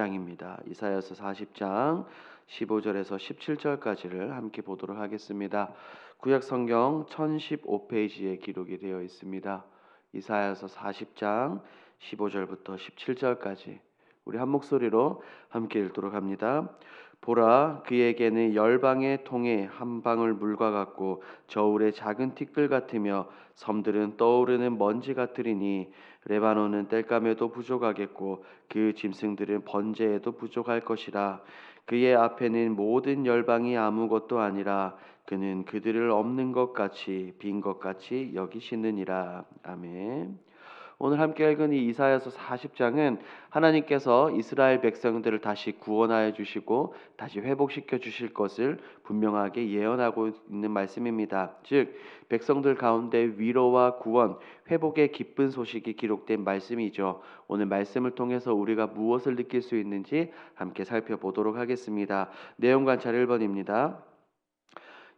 장입니다. 이사야서 40장 15절에서 17절까지를 함께 보도록 하겠습니다. 구약 성경 1015페이지에 기록이 되어 있습니다. 이사야서 40장 15절부터 17절까지 우리 한 목소리로 함께 읽도록 합니다. 보라 그에게는 열방의 통에 한 방울 물과 같고 저울의 작은 티끌 같으며 섬들은 떠오르는 먼지 같으리니 레바논은 땔감에도 부족하겠고 그 짐승들은 번제에도 부족할 것이라 그의 앞에는 모든 열방이 아무것도 아니라 그는 그들을 없는 것 같이 빈 것 같이 여기시느니라 아멘. 오늘 함께 읽은 이 이사야서 40장은 하나님께서 이스라엘 백성들을 다시 구원하여 주시고 다시 회복시켜 주실 것을 분명하게 예언하고 있는 말씀입니다. 즉 백성들 가운데 위로와 구원, 회복의 기쁜 소식이 기록된 말씀이죠. 오늘 말씀을 통해서 우리가 무엇을 느낄 수 있는지 함께 살펴보도록 하겠습니다. 내용 관찰 1번입니다.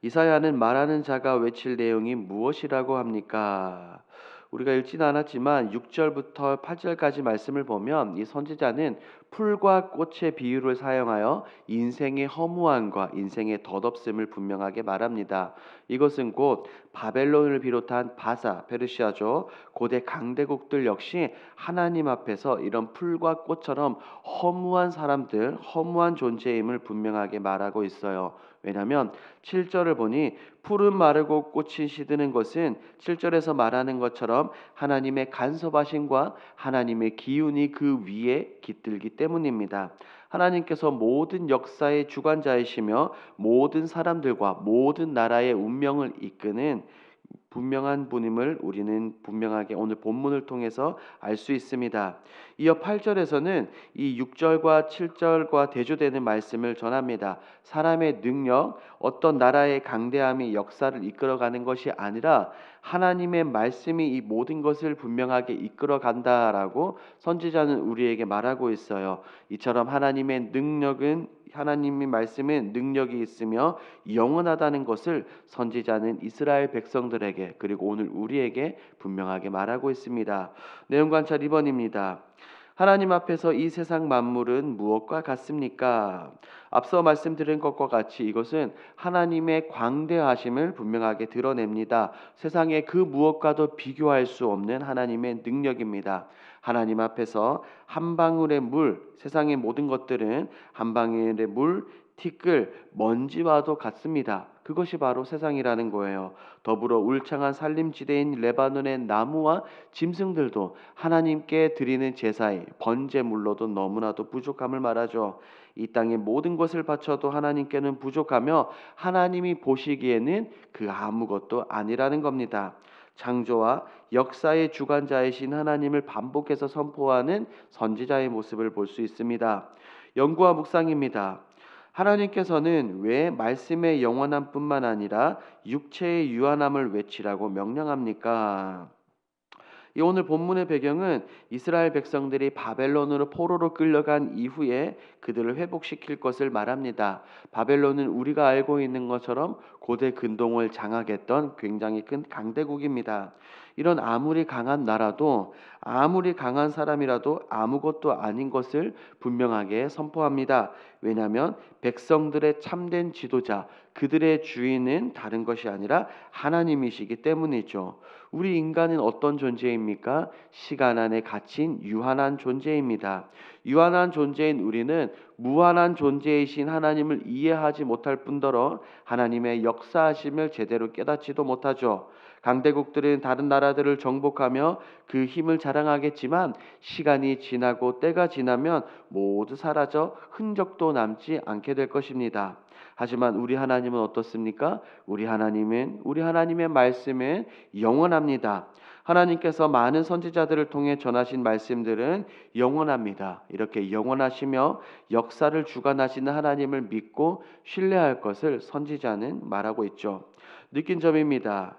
이사야는 말하는 자가 외칠 내용이 무엇이라고 합니까? 우리가 읽지는 않았지만 6절부터 8절까지 말씀을 보면 이 선지자는 풀과 꽃의 비유를 사용하여 인생의 허무함과 인생의 덧없음을 분명하게 말합니다. 이것은 곧 바벨론을 비롯한 바사, 페르시아죠. 고대 강대국들 역시 하나님 앞에서 이런 풀과 꽃처럼 허무한 사람들, 허무한 존재임을 분명하게 말하고 있어요. 왜냐하면 7절을 보니 푸른 마르고 꽃이 시드는 것은 7절에서 말하는 것처럼 하나님의 간섭하심과 하나님의 기운이 그 위에 깃들기 때문입니다. 하나님께서 모든 역사의 주관자이시며 모든 사람들과 모든 나라의 운명을 이끄는 분명한 분임을 우리는 분명하게 오늘 본문을 통해서 알 수 있습니다. 이어 8절에서는 이 6절과 7절과 대조되는 말씀을 전합니다. 사람의 능력, 어떤 나라의 강대함이 역사를 이끌어가는 것이 아니라 하나님의 말씀이 이 모든 것을 분명하게 이끌어 간다라고 선지자는 우리에게 말하고 있어요. 이처럼 하나님의 능력은 하나님의 말씀은 능력이 있으며 영원하다는 것을 선지자는 이스라엘 백성들에게 그리고 오늘 우리에게 분명하게 말하고 있습니다. 내용 관찰 2번입니다. 하나님 앞에서 이 세상 만물은 무엇과 같습니까? 앞서 말씀드린 것과 같이 이것은 하나님의 광대하심을 분명하게 드러냅니다. 세상의 그 무엇과도 비교할 수 없는 하나님의 능력입니다. 하나님 앞에서 한 방울의 물, 세상의 모든 것들은 한 방울의 물, 티끌, 먼지와도 같습니다. 그것이 바로 세상이라는 거예요. 더불어 울창한 산림지대인 레바논의 나무와 짐승들도 하나님께 드리는 제사의 번제물로도 너무나도 부족함을 말하죠. 이 땅의 모든 것을 바쳐도 하나님께는 부족하며 하나님이 보시기에는 그 아무것도 아니라는 겁니다. 창조와 역사의 주관자이신 하나님을 반복해서 선포하는 선지자의 모습을 볼 수 있습니다. 연구와 묵상입니다. 하나님께서는 왜 말씀의 영원함뿐만 아니라 육체의 유한함을 외치라고 명령합니까? 이 오늘 본문의 배경은 이스라엘 백성들이 바벨론으로 포로로 끌려간 이후에 그들을 회복시킬 것을 말합니다. 바벨론은 우리가 알고 있는 것처럼 고대 근동을 장악했던 굉장히 큰 강대국입니다. 이런 아무리 강한 나라도 아무리 강한 사람이라도 아무것도 아닌 것을 분명하게 선포합니다. 왜냐하면 백성들의 참된 지도자, 그들의 주인은 다른 것이 아니라 하나님이시기 때문이죠. 우리 인간은 어떤 존재입니까? 시간 안에 갇힌 유한한 존재입니다. 유한한 존재인 우리는 무한한 존재이신 하나님을 이해하지 못할 뿐더러 하나님의 역사하심을 제대로 깨닫지도 못하죠. 강대국들은 다른 나라들을 정복하며 그 힘을 자랑하겠지만 시간이 지나고 때가 지나면 모두 사라져 흔적도 남지 않게 될 것입니다. 하지만 우리 하나님은 어떻습니까? 우리 하나님은 우리 하나님의 말씀은 영원합니다. 하나님께서 많은 선지자들을 통해 전하신 말씀들은 영원합니다. 이렇게 영원하시며 역사를 주관하시는 하나님을 믿고 신뢰할 것을 선지자는 말하고 있죠. 느낀 점입니다.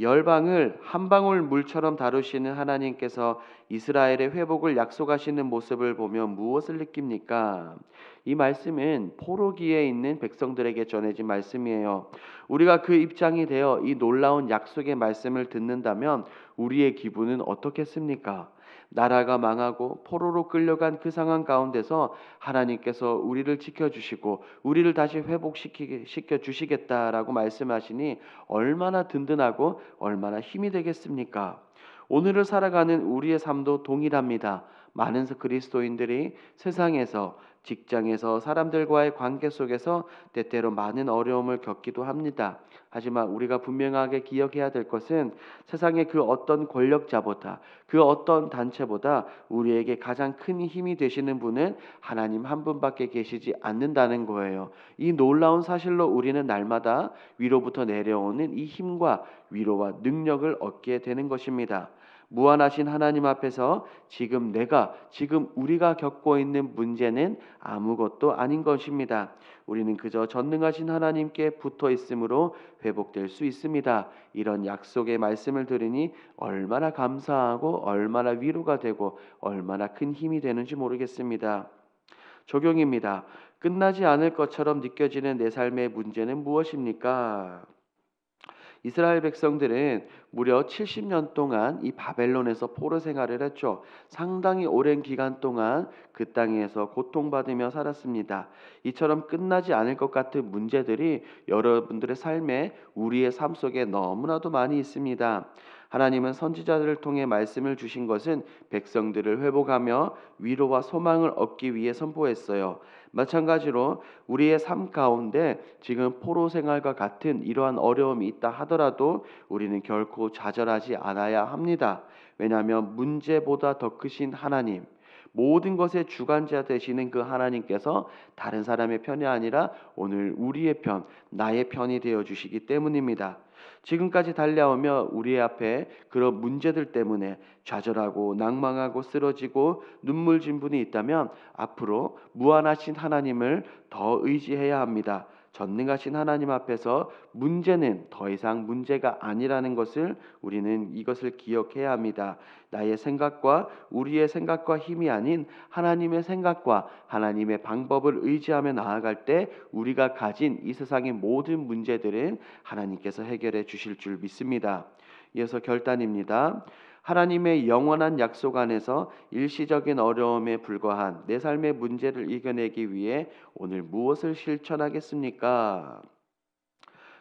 열방을 한 방울 물처럼 다루시는 하나님께서 이스라엘의 회복을 약속하시는 모습을 보며 무엇을 느낍니까? 이 말씀은 포로기에 있는 백성들에게 전해진 말씀이에요. 우리가 그 입장이 되어 이 놀라운 약속의 말씀을 듣는다면 우리의 기분은 어떻겠습니까? 나라가 망하고 포로로 끌려간 그 상황 가운데서 하나님께서 우리를 지켜 주시고 우리를 다시 회복시켜 주시겠다라고 말씀하시니 얼마나 든든하고 얼마나 힘이 되겠습니까? 오늘을 살아가는 우리의 삶도 동일합니다. 많은 그리스도인들이 세상에서 직장에서 사람들과의 관계 속에서 때때로 많은 어려움을 겪기도 합니다. 하지만 우리가 분명하게 기억해야 될 것은 세상의 그 어떤 권력자보다 그 어떤 단체보다 우리에게 가장 큰 힘이 되시는 분은 하나님 한 분밖에 계시지 않는다는 거예요. 이 놀라운 사실로 우리는 날마다 위로부터 내려오는 이 힘과 위로와 능력을 얻게 되는 것입니다. 무한하신 하나님 앞에서 지금 내가 지금 우리가 겪고 있는 문제는 아무것도 아닌 것입니다. 우리는 그저 전능하신 하나님께 붙어 있으므로 회복될 수 있습니다. 이런 약속의 말씀을 들으니 얼마나 감사하고 얼마나 위로가 되고 얼마나 큰 힘이 되는지 모르겠습니다. 적용입니다. 끝나지 않을 것처럼 느껴지는 내 삶의 문제는 무엇입니까? 이스라엘 백성들은 무려 70년 동안 이 바벨론에서 포로 생활을 했죠. 상당히 오랜 기간 동안 그 땅에서 고통받으며 살았습니다. 이처럼 끝나지 않을 것 같은 문제들이 여러분들의 삶에 우리의 삶 속에 너무나도 많이 있습니다. 하나님은 선지자들을 통해 말씀을 주신 것은 백성들을 회복하며 위로와 소망을 얻기 위해 선포했어요. 마찬가지로 우리의 삶 가운데 지금 포로 생활과 같은 이러한 어려움이 있다 하더라도 우리는 결코 좌절하지 않아야 합니다. 왜냐하면 문제보다 더 크신 하나님, 모든 것의 주관자 되시는 그 하나님께서 다른 사람의 편이 아니라 오늘 우리의 편, 나의 편이 되어 주시기 때문입니다. 지금까지 달려오며 우리 앞에 그런 문제들 때문에 좌절하고 낭망하고 쓰러지고 눈물 진 분이 있다면 앞으로 무한하신 하나님을 더 의지해야 합니다. 전능하신 하나님 앞에서 문제는 더 이상 문제가 아니라는 것을 우리는 이것을 기억해야 합니다. 나의 생각과 우리의 생각과 힘이 아닌 하나님의 생각과 하나님의 방법을 의지하며 나아갈 때 우리가 가진 이 세상의 모든 문제들은 하나님께서 해결해 주실 줄 믿습니다. 이어서 결단입니다. 하나님의 영원한 약속 안에서 일시적인 어려움에 불과한 내 삶의 문제를 이겨내기 위해 오늘 무엇을 실천하겠습니까?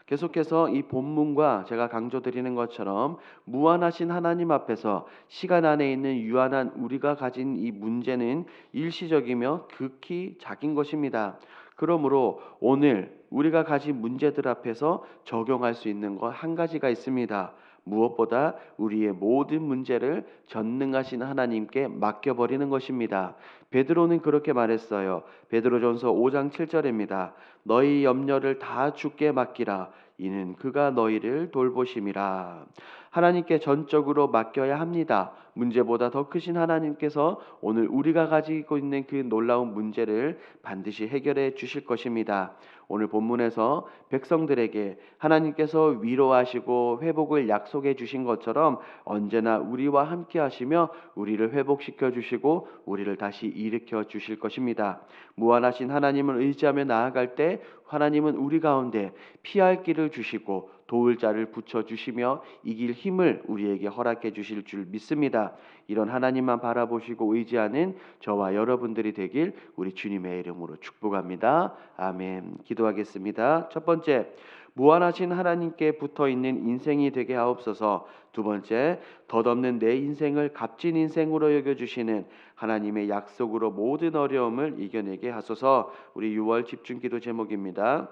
계속해서 이 본문과 제가 강조드리는 것처럼 무한하신 하나님 앞에서 시간 안에 있는 유한한 우리가 가진 이 문제는 일시적이며 극히 작은 것입니다. 그러므로 오늘 우리가 가진 문제들 앞에서 적용할 수 있는 것 한 가지가 있습니다. 무엇보다 우리의 모든 문제를 전능하신 하나님께 맡겨 버리는 것입니다. 베드로는 그렇게 말했어요. 베드로전서 5장 7절입니다. 너희 염려를 다 주께 맡기라. 이는 그가 너희를 돌보심이라. 하나님께 전적으로 맡겨야 합니다. 문제보다 더 크신 하나님께서 오늘 우리가 가지고 있는 그 놀라운 문제를 반드시 해결해 주실 것입니다. 오늘 본문에서 백성들에게 하나님께서 위로하시고 회복을 약속해 주신 것처럼 언제나 우리와 함께 하시며 우리를 회복시켜 주시고 우리를 다시 일으켜 주실 것입니다. 무한하신 하나님을 의지하며 나아갈 때 하나님은 우리 가운데 피할 길을 주시고 도울 자를 붙여 주시며 이길 힘을 우리에게 허락해 주실 줄 믿습니다. 이런 하나님만 바라보시고 의지하는 저와 여러분들이 되길 우리 주님의 이름으로 축복합니다. 아멘. 기도하겠습니다. 첫 번째 무한하신 하나님께 붙어 있는 인생이 되게 하옵소서. 두 번째, 덧없는 내 인생을 값진 인생으로 여겨 주시는 하나님의 약속으로 모든 어려움을 이겨내게 하소서. 우리 6월 집중기도 제목입니다.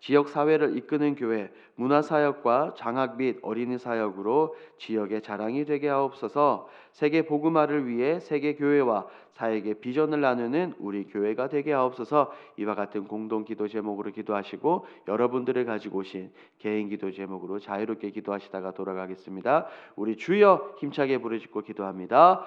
지역 사회를 이끄는 교회, 문화 사역과 장학 및 어린이 사역으로 지역의 자랑이 되게 하옵소서. 세계 복음화를 위해 세계 교회와 사역의 비전을 나누는 우리 교회가 되게 하옵소서. 이와 같은 공동 기도 제목으로 기도하시고 여러분들을 가지고 오신 개인 기도 제목으로 자유롭게 기도하시다가 돌아가겠습니다. 우리 주여 힘차게 부르짖고 기도합니다.